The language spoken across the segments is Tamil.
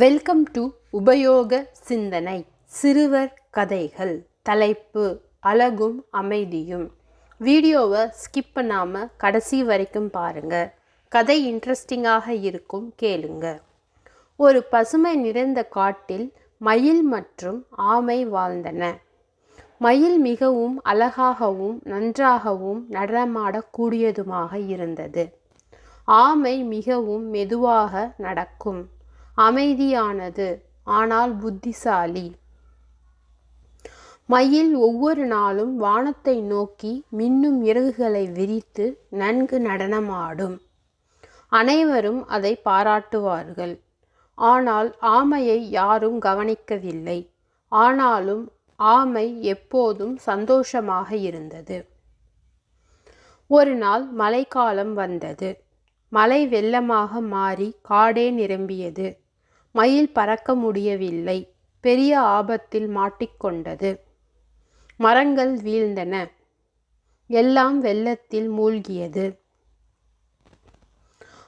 வெல்கம் டு உபயோக சிந்தனை சிறுவர் கதைகள் தலைப்பு அழகும் அமைதியும். வீடியோவை ஸ்கிப் பண்ணாமல் கடைசி வரைக்கும் பாருங்கள் கதை இன்ட்ரெஸ்டிங்காக இருக்கும் கேளுங்க. ஒரு பசுமை நிறைந்த காட்டில் மயில் மற்றும் ஆமை வாழ்ந்தன. மயில் மிகவும் அழகாகவும் நன்றாகவும் நடனமாடக்கூடியதுமாக இருந்தது. ஆமை மிகவும் மெதுவாக நடக்கும். அமைதியானது. ஆனால் புத்திசாலி. மயில் ஒவ்வொரு நாளும் வானத்தை நோக்கி மின்னும் இறகுகளை விரித்து நன்கு நடனமாடும். அனைவரும் அதை பாராட்டுவார்கள். ஆனால் ஆமையை யாரும் கவனிக்கவில்லை. ஆனாலும் ஆமை எப்போதும் சந்தோஷமாக இருந்தது. ஒரு நாள் மழைக்காலம் வந்தது. மழை வெள்ளமாக மாறி காடே நிரம்பியது. மயில் பறக்க முடியவில்லை. பெரிய ஆபத்தில் மாட்டிக்கொண்டது. மரங்கள் வீழ்ந்தன. எல்லாம் வெள்ளத்தில் மூழ்கியது.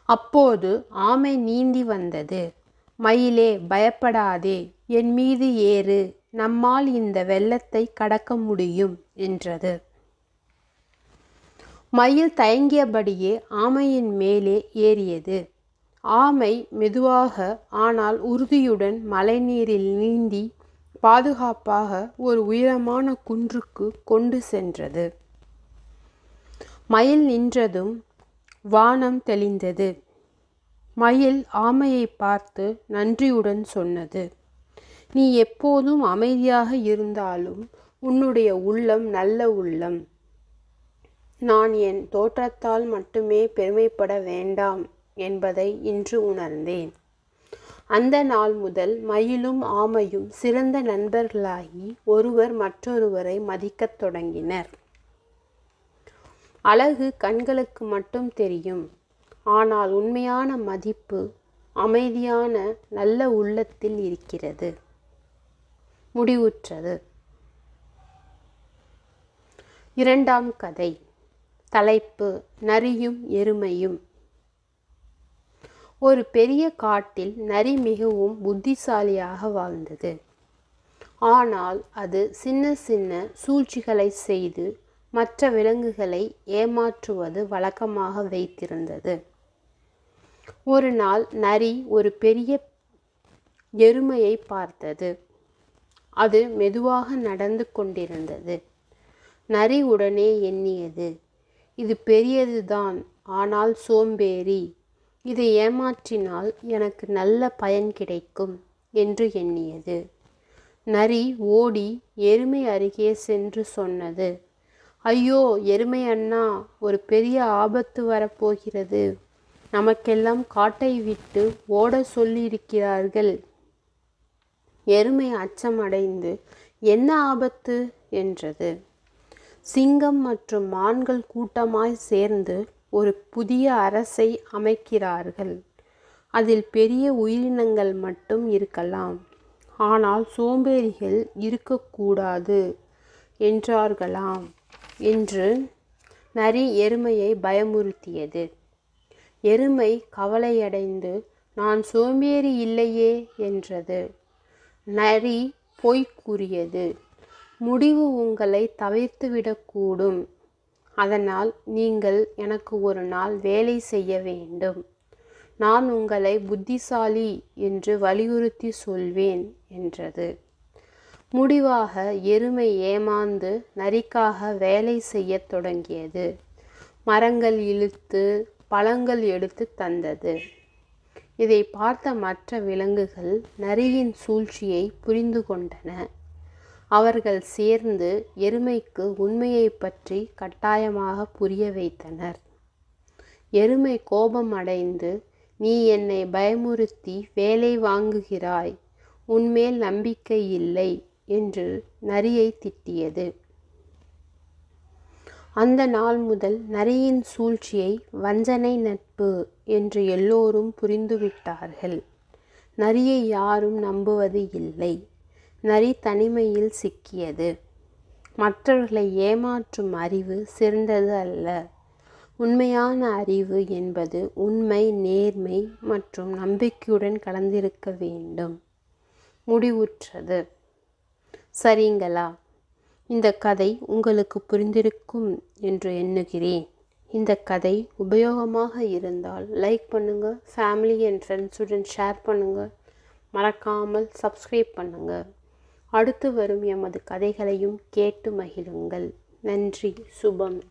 அப்போது ஆமை நீந்தி வந்தது. மயிலே பயப்படாதே. என் மீது ஏறு. நம்மால் இந்த வெள்ளத்தை கடக்க முடியும் என்றது. மயில் தயங்கியபடியே ஆமையின் மேலே ஏறியது. ஆமை மெதுவாக ஆனால் உறுதியுடன் மழைநீரில் நீந்தி பாதுகாப்பாக ஒரு உயரமான குன்றுக்கு கொண்டு சென்றது. மயில் நின்றதும் வானம் தெளிந்தது. மயில் ஆமையை பார்த்து நன்றியுடன் சொன்னது நீ எப்போதும் அமைதியாக இருந்தாலும் உன்னுடைய உள்ளம் நல்ல உள்ளம். நான் என் தோற்றத்தால் மட்டுமே பெருமைப்பட வேண்டாம். என்பதை இன்று உணர்ந்தேன். அந்த நாள் முதல் மயிலும் ஆமையும் சிறந்த நண்பர்களாகி ஒருவர் மற்றொருவரை மதிக்கத் தொடங்கினர். அழகு கண்களுக்கு மட்டும் தெரியும். ஆனால் உண்மையான மதிப்பு அமைதியான நல்ல உள்ளத்தில் இருக்கிறது. முடிவுற்றது. இரண்டாம் கதை. தலைப்பு நரியும் எருமையும். ஒரு பெரிய காட்டில் நரி மிகவும் புத்திசாலியாக வாழ்ந்தது. ஆனால் அது சின்ன சின்ன சூழ்ச்சிகளை செய்து மற்ற விலங்குகளை ஏமாற்றுவது வழக்கமாக வைத்திருந்தது. ஒரு நாள் நரி ஒரு பெரிய எருமையை பார்த்தது. அது மெதுவாக நடந்து கொண்டிருந்தது. நரி உடனே எண்ணியது இது பெரியதுதான் ஆனால் சோம்பேறி. இதை ஏமாற்றினால் எனக்கு நல்ல பயன் கிடைக்கும் என்று எண்ணியது. நரி ஓடி எருமை அருகே சென்று சொன்னது ஐயோ எருமை அண்ணா ஒரு பெரிய ஆபத்து வரப்போகிறது. நமக்கெல்லாம் காட்டை விட்டு ஓட சொல்லியிருக்கிறார்கள். எருமை அச்சமடைந்து என்ன ஆபத்து? என்றது. சிங்கம் மற்றும் மான்கள் கூட்டமாய் சேர்ந்து ஒரு புதிய அரசை அமைக்கிறார்கள். அதில் பெரிய உயிரினங்கள் மட்டும் இருக்கலாம். ஆனால் சோம்பேறிகள் இருக்கக்கூடாது என்றார்களாம் என்று நரி எருமையை பயமுறுத்தியது. எருமை கவலையடைந்து நான் சோம்பேறி இல்லையே என்றது. நரி பொய் கூறியது. முடிவு உங்களை தவிர்த்துவிடக்கூடும். அதனால் நீங்கள் எனக்கு ஒரு நாள் வேலை செய்ய வேண்டும். நான் உங்களை புத்திசாலி என்று வலியுறுத்தி சொல்வேன் என்றது. முடிவாக எருமை ஏமாந்து நரிக்காக வேலை செய்யத் தொடங்கியது. மரங்கள் இழுத்து பழங்கள் எடுத்து தந்தது. இதை பார்த்த மற்ற விலங்குகள் நரியின் சூழ்ச்சியை புரிந்து கொண்டன. அவர்கள் சேர்ந்து எருமைக்கு உண்மையை பற்றி கட்டாயமாக புரிய வைத்தனர். எருமை கோபம் அடைந்து நீ என்னை பயமுறுத்தி வேலை வாங்குகிறாய் உன்மேல் நம்பிக்கை இல்லை என்று நரியை திட்டியது. அந்த நாள் முதல் நரியின் சூழ்ச்சியை வஞ்சனை நட்பு என்று எல்லோரும் புரிந்துவிட்டார்கள். நரியை யாரும் நம்புவது இல்லை. நரி தனிமையில் சிக்கியது. மற்றவர்களை ஏமாற்றும் அறிவு சிறந்தது அல்ல. உண்மையான அறிவு என்பது உண்மை நேர்மை மற்றும் நம்பிக்கையுடன் கலந்திருக்க வேண்டும். முடிவுற்றது. சரிங்களா? இந்த கதை உங்களுக்கு புரிந்திருக்கும் என்று எண்ணுகிறேன். இந்த கதை உபயோகமாக இருந்தால் லைக் பண்ணுங்கள் ஃபேமிலி அண்ட் ஃப்ரெண்ட்ஸுடன் ஷேர் பண்ணுங்கள் மறக்காமல் சப்ஸ்கிரைப் பண்ணுங்கள் அடுத்து வரும் எமது கதைகளையும் கேட்டு மகிழுங்கள். நன்றி சுபம்.